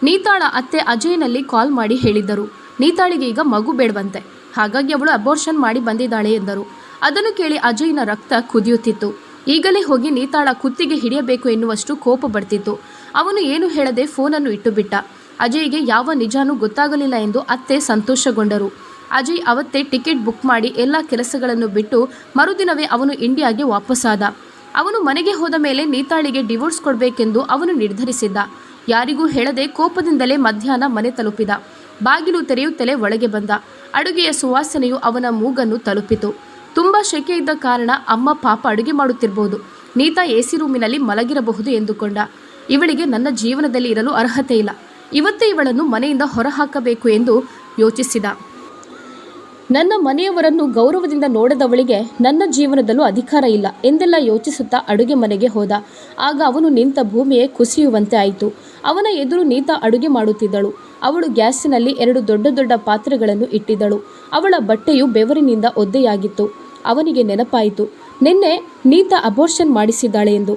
ನೀತಾಳ ಅತ್ತೆ ಅಜಯ್ನಲ್ಲಿ ಕಾಲ್ ಮಾಡಿ ಹೇಳಿದ್ದರು. ನೀತಾಳಿಗೆ ಈಗ ಮಗು ಬೇಡವಂತೆ. ಹಾಗಾಗಿ ಅವಳು ಅಬೋರ್ಷನ್ ಮಾಡಿ ಬಂದಿದ್ದಾಳೆ ಎಂದರು. ಅದನ್ನು ಕೇಳಿ ಅಜಯ್ನ ರಕ್ತ ಕುದಿಯುತ್ತಿತ್ತು. ಈಗಲೇ ಹೋಗಿ ನೀತಾಳ ಕುತ್ತಿಗೆ ಹಿಡಿಯಬೇಕು ಎನ್ನುವಷ್ಟು ಕೋಪ ಬರ್ತಿತ್ತು. ಅವನು ಏನು ಹೇಳದೆ ಫೋನನ್ನು ಇಟ್ಟುಬಿಟ್ಟ. ಅಜಯ್ಗೆ ಯಾವ ನಿಜಾನೂ ಗೊತ್ತಾಗಲಿಲ್ಲ ಎಂದು ಅತ್ತೆ ಸಂತೋಷಗೊಂಡರು. ಅಜಯ್ ಅವತ್ತೇ ಟಿಕೆಟ್ ಬುಕ್ ಮಾಡಿ ಎಲ್ಲ ಕೆಲಸಗಳನ್ನು ಬಿಟ್ಟು ಮರುದಿನವೇ ಅವನು ಇಂಡಿಯಾಗೆ ವಾಪಸ್ಸಾದ. ಅವನು ಮನೆಗೆ ಹೋದ ಮೇಲೆ ನೀತಾಳಿಗೆ ಡಿವೋರ್ಸ್ ಕೊಡಬೇಕೆಂದು ಅವನು ನಿರ್ಧರಿಸಿದ್ದ. ಯಾರಿಗೂ ಹೇಳದೆ ಕೋಪದಿಂದಲೇ ಮಧ್ಯಾಹ್ನ ಮನೆ ತಲುಪಿದ. ಬಾಗಿಲು ತೆರೆಯುತ್ತಲೇ ಒಳಗೆ ಬಂದ. ಅಡುಗೆಯ ಸುವಾಸನೆಯು ಅವನ ಮೂಗನ್ನು ತಲುಪಿತು. ತುಂಬ ಶೆಕೆ ಇದ್ದ ಕಾರಣ ಅಮ್ಮ ಪಾಪ ಅಡುಗೆ ಮಾಡುತ್ತಿರಬಹುದು ನೀತಾ ಎ ಸಿ ರೂಮಿನಲ್ಲಿ ಮಲಗಿರಬಹುದು ಎಂದುಕೊಂಡ. ಇವಳಿಗೆ ನನ್ನ ಜೀವನದಲ್ಲಿ ಇರಲು ಅರ್ಹತೆ ಇಲ್ಲ. ಇವತ್ತೇ ಇವಳನ್ನು ಮನೆಯಿಂದ ಹೊರಹಾಕಬೇಕು ಎಂದು ಯೋಚಿಸಿದ. ನನ್ನ ಮನೆಯವರನ್ನು ಗೌರವದಿಂದ ನೋಡದವಳಿಗೆ ನನ್ನ ಜೀವನದಲ್ಲೂ ಅಧಿಕಾರ ಇಲ್ಲ ಎಂದೆಲ್ಲ ಯೋಚಿಸುತ್ತಾ ಅಡುಗೆ ಮನೆಗೆ ಹೋದ. ಆಗ ಅವನು ನಿಂತ ಭೂಮಿಯೇ ಕುಸಿಯುವಂತೆ ಆಯಿತು. ಅವನ ಎದುರು ನೀತ ಅಡುಗೆ ಮಾಡುತ್ತಿದ್ದಳು. ಅವಳು ಗ್ಯಾಸಿನಲ್ಲಿ ಎರಡು ದೊಡ್ಡ ದೊಡ್ಡ ಪಾತ್ರೆಗಳನ್ನು ಇಟ್ಟಿದ್ದಳು. ಅವಳ ಬಟ್ಟೆಯು ಬೆವರಿನಿಂದ ಒದ್ದೆಯಾಗಿತ್ತು. ಅವನಿಗೆ ನೆನಪಾಯಿತು, ನಿನ್ನೆ ನೀತ ಅಬೋರ್ಷನ್ ಮಾಡಿಸಿದ್ದಾಳೆ ಎಂದು.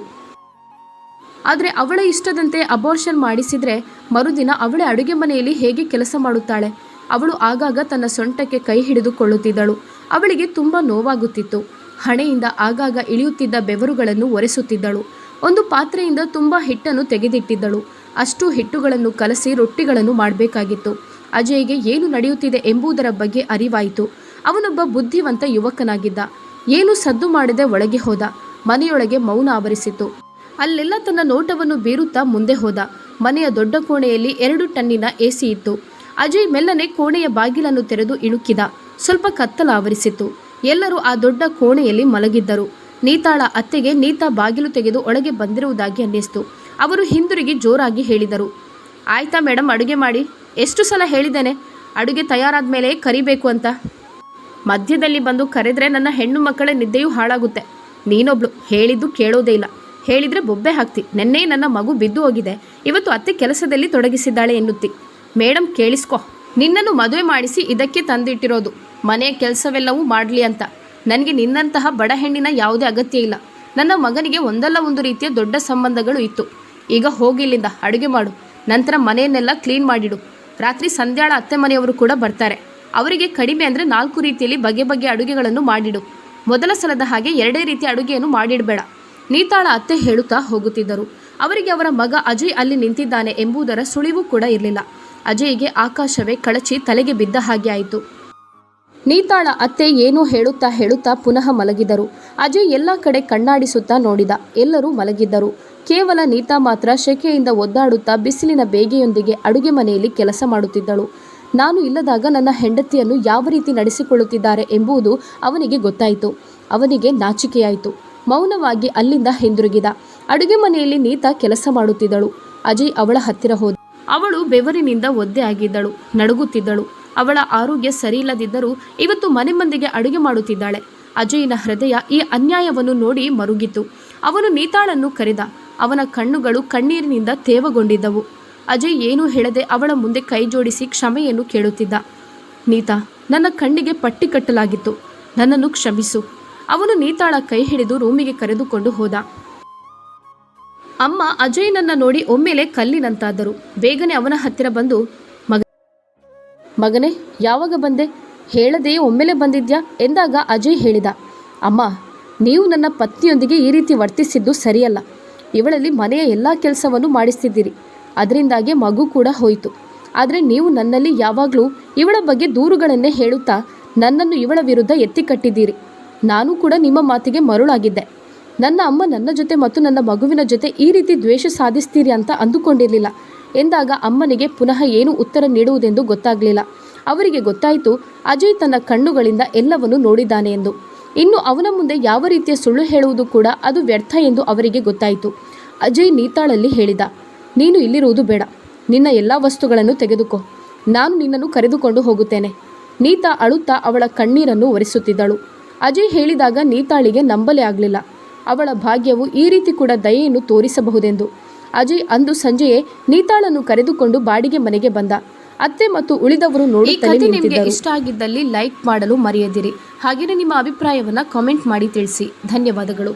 ಆದರೆ ಅವಳ ಇಷ್ಟದಂತೆ ಅಬೋರ್ಷನ್ ಮಾಡಿಸಿದರೆ ಮರುದಿನ ಅವಳೇ ಅಡುಗೆ ಮನೆಯಲ್ಲಿ ಹೇಗೆ ಕೆಲಸ ಮಾಡುತ್ತಾಳೆ? ಅವಳು ಆಗಾಗ ತನ್ನ ಸೊಂಟಕ್ಕೆ ಕೈ ಹಿಡಿದುಕೊಳ್ಳುತ್ತಿದ್ದಳು. ಅವಳಿಗೆ ತುಂಬ ನೋವಾಗುತ್ತಿತ್ತು. ಹಣೆಯಿಂದ ಆಗಾಗ ಇಳಿಯುತ್ತಿದ್ದ ಬೆವರುಗಳನ್ನು ಒರೆಸುತ್ತಿದ್ದಳು. ಒಂದು ಪಾತ್ರೆಯಿಂದ ತುಂಬ ಹಿಟ್ಟನ್ನು ತೆಗೆದಿಟ್ಟಿದ್ದಳು. ಅಷ್ಟು ಹಿಟ್ಟುಗಳನ್ನು ಕಲಸಿ ರೊಟ್ಟಿಗಳನ್ನು ಮಾಡಬೇಕಾಗಿತ್ತು. ಅಜಯ್ಗೆ ಏನು ನಡೆಯುತ್ತಿದೆ ಎಂಬುದರ ಬಗ್ಗೆ ಅರಿವಾಯಿತು. ಅವನೊಬ್ಬ ಬುದ್ಧಿವಂತ ಯುವಕನಾಗಿದ್ದ. ಏನು ಸದ್ದು ಮಾಡದೆ ಒಳಗೆ ಹೋದ. ಮನೆಯೊಳಗೆ ಮೌನ ಆವರಿಸಿತು. ಅಲ್ಲೆಲ್ಲ ತನ್ನ ನೋಟವನ್ನು ಬೀರುತ್ತಾ ಮುಂದೆ ಹೋದ. ಮನೆಯ ದೊಡ್ಡ ಕೋಣೆಯಲ್ಲಿ ಎರಡು ಟನ್ನಿನ ಎಸಿ ಇತ್ತು. ಅಜಯ್ ಮೆಲ್ಲನೆ ಕೋಣೆಯ ಬಾಗಿಲನ್ನು ತೆರೆದು ಇಣುಕಿದ. ಸ್ವಲ್ಪ ಕತ್ತಲ ಆವರಿಸಿತ್ತು. ಎಲ್ಲರೂ ಆ ದೊಡ್ಡ ಕೋಣೆಯಲ್ಲಿ ಮಲಗಿದ್ದರು. ನೀತಾಳ ಅತ್ತೆಗೆ ನೀತಾ ಬಾಗಿಲು ತೆಗೆದು ಒಳಗೆ ಬಂದಿರುವುದಾಗಿ ಅನ್ನಿಸ್ತು. ಅವರು ಹಿಂದಿರುಗಿ ಜೋರಾಗಿ ಹೇಳಿದರು, ಆಯ್ತಾ ಮೇಡಮ್ ಅಡುಗೆ ಮಾಡಿ. ಎಷ್ಟು ಸಲ ಹೇಳಿದ್ದೇನೆ? ಅಡುಗೆ ತಯಾರಾದ ಮೇಲೆ ಕರಿಬೇಕು ಅಂತ. ಮಧ್ಯದಲ್ಲಿ ಬಂದು ಕರೆದ್ರೆ ನನ್ನ ಹೆಣ್ಣು ಮಕ್ಕಳ ನಿದ್ದೆಯೂ ಹಾಳಾಗುತ್ತೆ. ನೀನೊಬ್ಳು, ಹೇಳಿದ್ದು ಕೇಳೋದೇ ಇಲ್ಲ. ಹೇಳಿದ್ರೆ ಬೊಬ್ಬೆ ಹಾಕ್ತಿ. ನೆನ್ನೆ ನನ್ನ ಮಗು ಬಿದ್ದು ಹೋಗಿದೆ. ಇವತ್ತು ಅತ್ತೆ ಕೆಲಸದಲ್ಲಿ ತೊಡಗಿಸಿದ್ದಾಳೆ ಎನ್ನುತ್ತಿ. ಮೇಡಮ್ ಕೇಳಿಸ್ಕೊ. ನಿನ್ನನ್ನು ಮದುವೆ ಮಾಡಿಸಿ ಇದಕ್ಕೆ ತಂದಿಟ್ಟಿರೋದು. ಮನೆಯ ಕೆಲಸವೆಲ್ಲವೂ ಮಾಡಲಿ ಅಂತ. ನನಗೆ ನಿನ್ನಂತಹ ಬಡ ಹೆಣ್ಣಿನ ಯಾವುದೇ ಅಗತ್ಯ ಇಲ್ಲ. ನನ್ನ ಮಗನಿಗೆ ಒಂದಲ್ಲ ಒಂದು ರೀತಿಯ ದೊಡ್ಡ ಸಂಬಂಧಗಳು ಇತ್ತು. ಈಗ ಹೋಗಿ ಇಲ್ಲಿಂದ, ಅಡುಗೆ ಮಾಡು. ನಂತರ ಮನೆಯನ್ನೆಲ್ಲ ಕ್ಲೀನ್ ಮಾಡಿಡು. ರಾತ್ರಿ ಸಂಧ್ಯಾಳ ಅತ್ತೆ ಮನೆಯವರು ಕೂಡ ಬರ್ತಾರೆ. ಅವರಿಗೆ ಕಡಿಮೆ ಅಂದರೆ ನಾಲ್ಕು ರೀತಿಯಲ್ಲಿ ಬಗೆ ಬಗೆ ಅಡುಗೆಗಳನ್ನು ಮಾಡಿಡು. ಮೊದಲ ಸಲದ ಹಾಗೆ ಎರಡೇ ರೀತಿಯ ಅಡುಗೆಯನ್ನು ಮಾಡಿಡಬೇಡ. ನೀತಾಳ ಅತ್ತೆ ಹೇಳುತ್ತಾ ಹೋಗುತ್ತಿದ್ದರು. ಅವರಿಗೆ ಅವರ ಮಗ ಅಜಯ್ ಅಲ್ಲಿ ನಿಂತಿದ್ದಾನೆ ಎಂಬುದರ ಸುಳಿವು ಕೂಡ ಇರಲಿಲ್ಲ. ಅಜಯ್ಗೆ ಆಕಾಶವೇ ಕಳಚಿ ತಲೆಗೆ ಬಿದ್ದ ಹಾಗೆ ಆಯಿತು. ನೀತಾಳ ಅತ್ತೆ ಏನೋ ಹೇಳುತ್ತಾ ಹೇಳುತ್ತಾ ಪುನಃ ಮಲಗಿದರು. ಅಜಯ್ ಎಲ್ಲ ಕಡೆ ಕಣ್ಣಾಡಿಸುತ್ತಾ ನೋಡಿದ. ಎಲ್ಲರೂ ಮಲಗಿದ್ದರು. ಕೇವಲ ನೀತಾ ಮಾತ್ರ ಶೆಕೆಯಿಂದ ಒದ್ದಾಡುತ್ತಾ ಬಿಸಿಲಿನ ಬೇಗೆಯೊಂದಿಗೆ ಅಡುಗೆ ಮನೆಯಲ್ಲಿ ಕೆಲಸ ಮಾಡುತ್ತಿದ್ದಳು. ನಾನು ಇಲ್ಲದಾಗ ನನ್ನ ಹೆಂಡತಿಯನ್ನು ಯಾವ ರೀತಿ ನಡೆಸಿಕೊಳ್ಳುತ್ತಿದ್ದಾರೆ ಎಂಬುದು ಅವನಿಗೆ ಗೊತ್ತಾಯಿತು. ಅವನಿಗೆ ನಾಚಿಕೆಯಾಯಿತು. ಮೌನವಾಗಿ ಅಲ್ಲಿಂದ ಹಿಂದಿರುಗಿದ. ಅಡುಗೆ ಮನೆಯಲ್ಲಿ ನೀತಾ ಕೆಲಸ ಮಾಡುತ್ತಿದ್ದಳು. ಅಜಯ್ ಅವಳ ಹತ್ತಿರ ಹೋದ. ಅವಳು ಬೆವರಿನಿಂದ ಒದ್ದೆ ಆಗಿದ್ದಳು, ನಡುಗುತ್ತಿದ್ದಳು. ಅವಳ ಆರೋಗ್ಯ ಸರಿಯಿಲ್ಲದಿದ್ದರೂ ಇವತ್ತು ಮನೆ ಮಂದಿಗೆ ಅಡುಗೆ ಮಾಡುತ್ತಿದ್ದಾಳೆ. ಅಜಯ್ನ ಹೃದಯ ಈ ಅನ್ಯಾಯವನ್ನು ನೋಡಿ ಮರುಗಿತು. ಅವನು ನೀತಾಳನ್ನು ಕರೆದ. ಅವನ ಕಣ್ಣುಗಳು ಕಣ್ಣೀರಿನಿಂದ ತೇವಗೊಂಡಿದ್ದವು. ಅಜಯ್ ಏನೂ ಹೇಳದೆ ಅವಳ ಮುಂದೆ ಕೈ ಜೋಡಿಸಿ ಕ್ಷಮೆಯನ್ನು ಕೇಳುತ್ತಿದ್ದ. ನೀತಾ, ನನ್ನ ಕಣ್ಣಿಗೆ ಪಟ್ಟಿ ಕಟ್ಟಲಾಗಿತ್ತು. ನನ್ನನ್ನು ಕ್ಷಮಿಸು. ಅವನು ನೀತಾಳ ಕೈ ಹಿಡಿದು ರೂಮಿಗೆ ಕರೆದುಕೊಂಡು ಹೋದ. ಅಮ್ಮ ಅಜಯ್ನನ್ನ ನೋಡಿ ಒಮ್ಮೆಲೆ ಕಲ್ಲಿನಂತಾದರು. ಬೇಗನೆ ಅವನ ಹತ್ತಿರ ಬಂದು, ಮಗ, ಮಗನೇ, ಯಾವಾಗ ಬಂದೆ? ಹೇಳದೆ ಒಮ್ಮೆಲೆ ಬಂದಿದ್ಯಾ? ಎಂದಾಗ ಅಜಯ್ ಹೇಳಿದ, ಅಮ್ಮ, ನೀವು ನನ್ನ ಪತ್ನಿಯೊಂದಿಗೆ ಈ ರೀತಿ ವರ್ತಿಸಿದ್ದು ಸರಿಯಲ್ಲ. ಇವಳಲ್ಲಿ ಮನೆಯ ಎಲ್ಲ ಕೆಲಸವನ್ನು ಮಾಡಿಸ್ತಿದ್ದೀರಿ. ಅದರಿಂದಾಗಿ ಮಗು ಕೂಡ ಹೋಯಿತು. ಆದರೆ ನೀವು ನನ್ನಲ್ಲಿ ಯಾವಾಗಲೂ ಇವಳ ಬಗ್ಗೆ ದೂರುಗಳನ್ನೇ ಹೇಳುತ್ತಾ ನನ್ನನ್ನು ಇವಳ ವಿರುದ್ಧ ಎತ್ತಿ ಕಟ್ಟಿದ್ದೀರಿ. ನಾನು ಕೂಡ ನಿಮ್ಮ ಮಾತಿಗೆ ಮರುಳಾಗಿದ್ದೆ. ನನ್ನ ಅಮ್ಮ ನನ್ನ ಜೊತೆ ಮತ್ತು ನನ್ನ ಮಗುವಿನ ಜೊತೆ ಈ ರೀತಿ ದ್ವೇಷ ಸಾಧಿಸ್ತೀರಿ ಅಂತ ಅಂದುಕೊಂಡಿರಲಿಲ್ಲ. ಎಂದಾಗ ಅಮ್ಮನಿಗೆ ಪುನಃ ಏನು ಉತ್ತರ ನೀಡುವುದೆಂದು ಗೊತ್ತಾಗಲಿಲ್ಲ. ಅವರಿಗೆ ಗೊತ್ತಾಯಿತು, ಅಜಯ್ ತನ್ನ ಕಣ್ಣುಗಳಿಂದ ಎಲ್ಲವನ್ನು ನೋಡಿದ್ದಾನೆ ಎಂದು. ಇನ್ನು ಅವನ ಮುಂದೆ ಯಾವ ರೀತಿಯ ಸುಳ್ಳು ಹೇಳುವುದು ಕೂಡ ಅದು ವ್ಯರ್ಥ ಎಂದು ಅವರಿಗೆ ಗೊತ್ತಾಯಿತು. ಅಜಯ್ ನೀತಾಳಲ್ಲಿ ಹೇಳಿದ, ನೀನು ಇಲ್ಲಿರುವುದು ಬೇಡ. ನಿನ್ನ ಎಲ್ಲ ವಸ್ತುಗಳನ್ನು ತೆಗೆದುಕೋ. ನಾನು ನಿನ್ನನ್ನು ಕರೆದುಕೊಂಡು ಹೋಗುತ್ತೇನೆ. ನೀತಾ ಅಳುತ್ತಾ ಅವಳ ಕಣ್ಣೀರನ್ನು ಒರೆಸುತ್ತಿದ್ದಳು. ಅಜಯ್ ಹೇಳಿದಾಗ ನೀತಾಳಿಗೆ ನಂಬಲೇ ಆಗಲಿಲ್ಲ. ಅವಳ ಭಾಗ್ಯವು ಈ ರೀತಿ ಕೂಡ ದಯೆಯನ್ನು ತೋರಿಸಬಹುದೆಂದು. ಅಜಯ್ ಅಂದು ಸಂಜೆಯೇ ನೀತಾಳನ್ನು ಕರೆದುಕೊಂಡು ಬಾಡಿಗೆ ಮನೆಗೆ ಬಂದ. ಅತ್ತೆ ಮತ್ತು ಉಳಿದವರು ನೋಡಿ ನಿಂತಿದ್ದರು. ಇಷ್ಟ ಆಗಿದ್ದಲ್ಲಿ ಲೈಕ್ ಮಾಡಲು ಮರೆಯದಿರಿ. ಹಾಗೆಯೇ ನಿಮ್ಮ ಅಭಿಪ್ರಾಯವನ್ನು ಕಾಮೆಂಟ್ ಮಾಡಿ ತಿಳಿಸಿ. ಧನ್ಯವಾದಗಳು.